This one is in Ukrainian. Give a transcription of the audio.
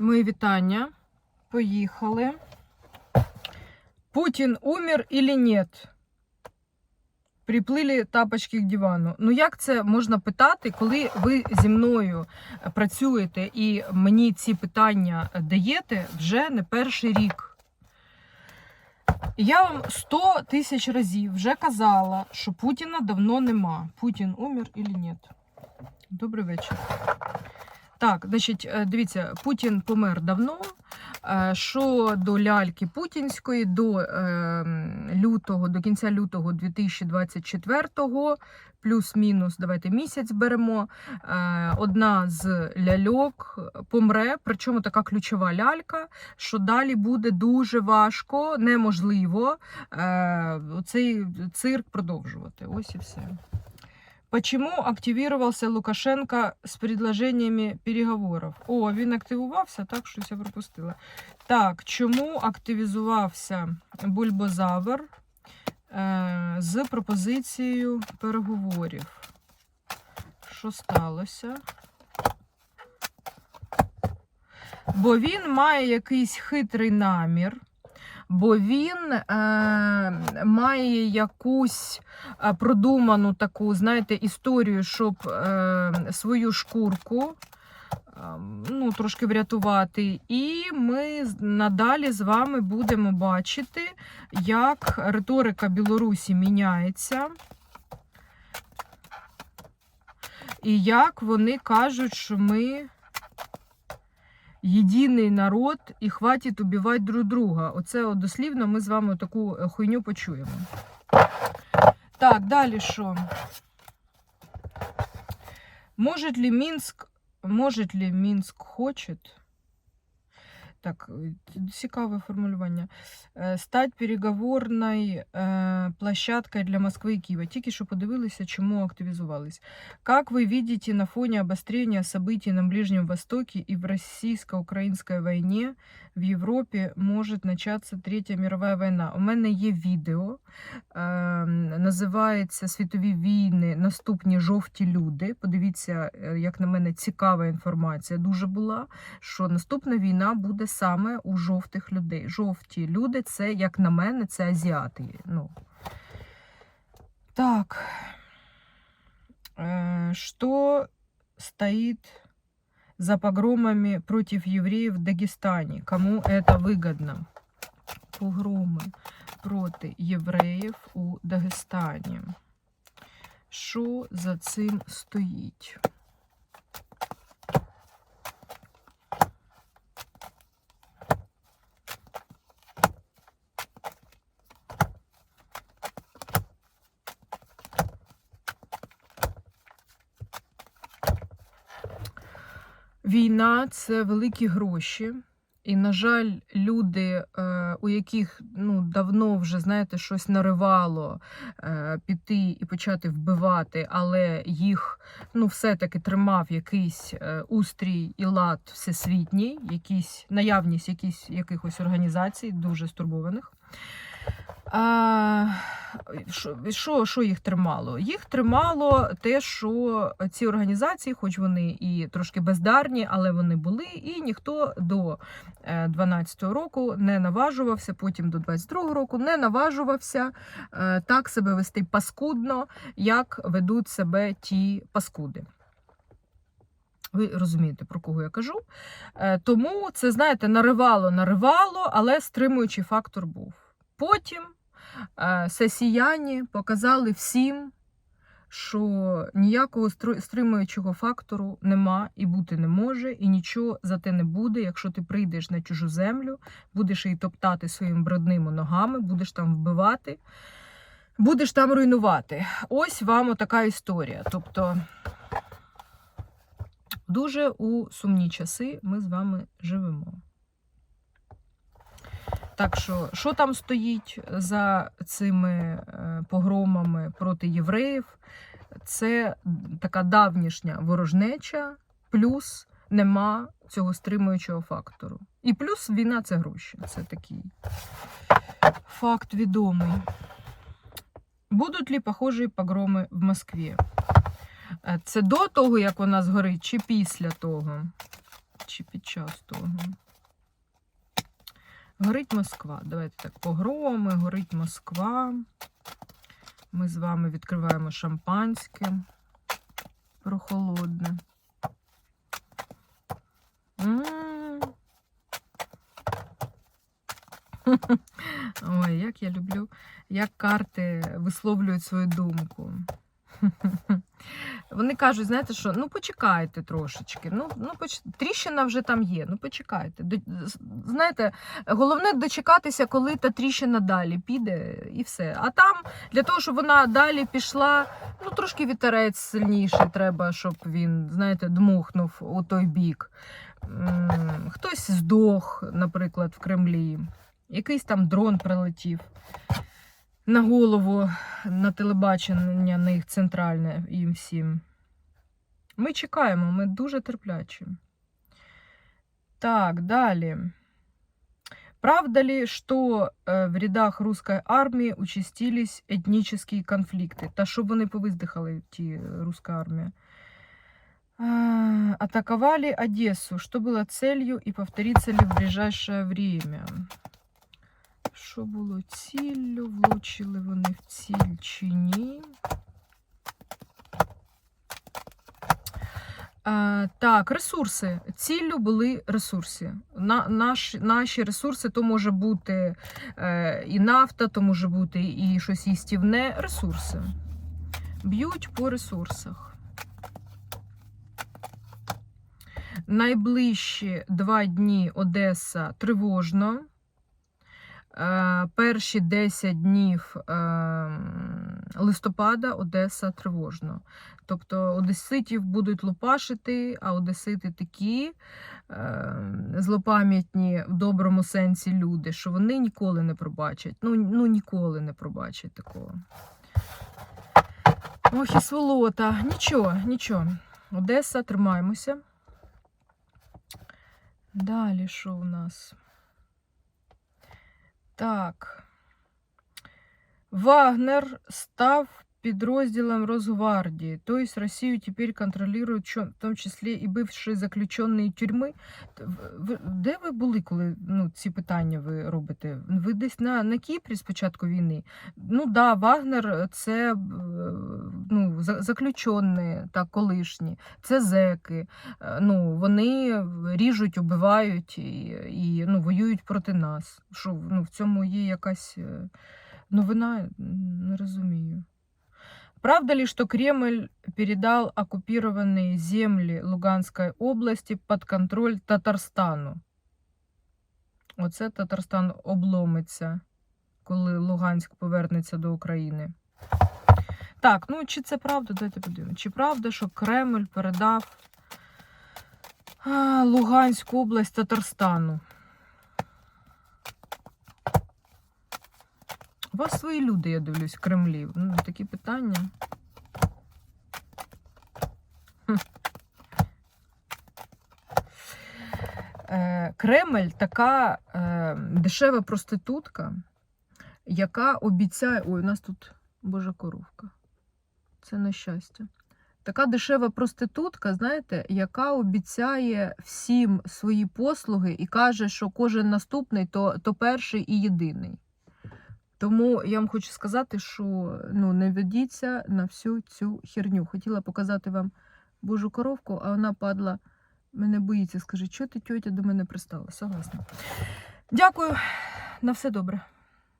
Мої вітання. Поїхали. Путін умер или нет? Приплили тапочки к дивану. Ну як це можна питати, коли ви зі мною працюєте і мені ці питання даєте вже не перший рік? Я вам 100 тисяч разів вже казала, що Путіна давно нема. Путін умер или нет? Добрий вечір. Так, значить, е, дивіться, Путін помер давно. Е, Що до ляльки путінської, до е, лютого, до кінця лютого 2024-го, плюс-мінус, давайте місяць беремо. е, Одна з ляльок помре, причому така ключова лялька, що далі буде дуже важко, неможливо цей цирк продовжувати. Ось і все. Почему активировался Лукашенко з предложениями переговорів? О, він активувався, так щось я пропустила. Так, чому активізувався бульбозавр е, з пропозицією переговорів? Що сталося? Бо він має якийсь хитрий намір, бо він е, має якусь е, продуману таку, знаєте, історію, щоб е, свою шкурку е, ну, трошки врятувати. І ми надалі з вами будемо бачити, як риторика Білорусі міняється. І як вони кажуть, що ми єдиний народ і хватить убивати друг друга. Оце дослівно ми з вами таку е, хуйню почуємо. Так, далі що? Может ли Мінськ, может ли Мінськ хочет? Так, е, цікаве формулювання. Е, Стать переговорною е, площадкою для Москви і Києва. Тільки що подивилися, чому активізувались. Как вы видите на фоне обострения событий на Ближнем Востоке и в российско-украинской войне в Європі може начаться Третя мірова війна? У мене є відео, е, називається Світові війни. Наступні жовті люди. Подивіться, як на мене, цікава інформація дуже була. Що наступна війна буде саме у жовтих людей. Жовті люди, це, як на мене, це азіати. Ну. Так. Э, Что стоит за погромами против евреев в Дагестане? Кому это выгодно? Погроми проти євреїв у Дагестані. Що за цим стоїть? Війна це великі гроші. І, на жаль, люди, е, у яких ну, давно вже знаєте, щось наривало е, піти і почати вбивати, але їх ну, все-таки тримав якийсь е, устрій і лад всесвітній, якісь, наявність якісь, якихось організацій, дуже стурбованих. А, що, що, їх тримало? Їх тримало те, що ці організації, хоч вони і трошки бездарні, але вони були, і ніхто до 12-го року не наважувався, потім до 22-го року не наважувався е, так себе вести паскудно, як ведуть себе ті паскуди. Ви розумієте, про кого я кажу. Е, Тому це, знаєте, наривало, наривало, але стримуючий фактор був. Потім е, сесіяні показали всім, що ніякого стримуючого фактору нема і бути не може, і нічого за те не буде, якщо ти прийдеш на чужу землю, будеш її топтати своїми брудними ногами, будеш там вбивати, будеш там руйнувати. Ось вам отака історія. Тобто дуже у сумні часи ми з вами живемо. Так що, що там стоїть за цими е, погромами проти євреїв? Це така давнішня ворожнеча, плюс нема цього стримуючого фактору. І плюс війна це гроші. Це такий факт відомий. Будуть ли похожі погроми в Москві? Е, Це до того, як вона згорить, чи після того? чи під час того. Горить Москва. Давайте так, погроми, горить Москва. Ми з вами відкриваємо шампанське прохолодне. Ой, як я люблю, як карти висловлюють свою думку. Вони кажуть, знаєте що, ну почекайте трошечки. Ну, ну поч... тріщина вже там є. Ну почекайте. До... Знаєте, головне дочекатися, коли та тріщина далі піде, і все. А там для того, щоб вона далі пішла, ну трошки вітерець сильніший треба, щоб він, знаєте, дмухнув у той бік. Хтось здох, наприклад, в Кремлі. Якийсь там дрон прилетів на голову на телебачення на їх центральне їм всім. Ми чекаємо, ми дуже терплячі. Так, далі. Правда ли, что э, в рядах русской армии участились этнические конфликты? Та що вони повиздихали, ті руська армія? А, атаковали Одессу. Что было целью и повторится ли в ближайшее время? Що було ціллю? Влучили вони в ціль чи ні? А, так, ресурси. Ціллю були ресурси. На, наш, наші ресурси то може бути е, і нафта, то може бути і щось їстівне. Ресурси. Б'ють по ресурсах. Найближчі два дні Одеса тривожно. Е, Перші 10 днів е, листопада Одеса тривожно. Тобто одеситів будуть лупашити, а одесити такі е, злопам'ятні в доброму сенсі люди, що вони ніколи не пробачать. Ну, ну ніколи не пробачать такого. Ох, і сволота. Нічого, нічого. Одеса, тримаємося. Далі що у нас? Так. Вагнер став підрозділом Росгвардії. Тобто Росію тепер контролюють, чо- в тому числі і бивші заключені тюрми. Де ви були, коли ну, ці питання ви робите? Ви десь на, на Кіпрі з початку війни? Ну да, Вагнер це е, ну, за- заключені, так, колишні, це зеки. Е, Ну, вони ріжуть, убивають і, і ну, воюють проти нас. Що ну, в цьому є якась е, новина? Не розумію. Правда ли, что Кремль передал оккупированные земли Луганской области под контроль Татарстану? Оце Татарстан обломиться, коли Луганськ повернеться до України. Так, ну чи це правда? Дайте подивимося. Чи правда, що Кремль передав Луганську область Татарстану? У вас свої люди, я дивлюсь, в Кремлі. Ну, такі питання. Хм. Е, Кремль така е, дешева проститутка, яка обіцяє. Ой, у нас тут божа коровка. Це на щастя. Така дешева проститутка, знаєте, яка обіцяє всім свої послуги і каже, що кожен наступний то, то перший і єдиний. Тому я вам хочу сказати, що ну, не ведіться на всю цю херню. Хотіла показати вам божу коровку, а вона падла, мене боїться. Скаже, що ти, тьотя, до мене пристала? Согласна. Дякую, на все добре.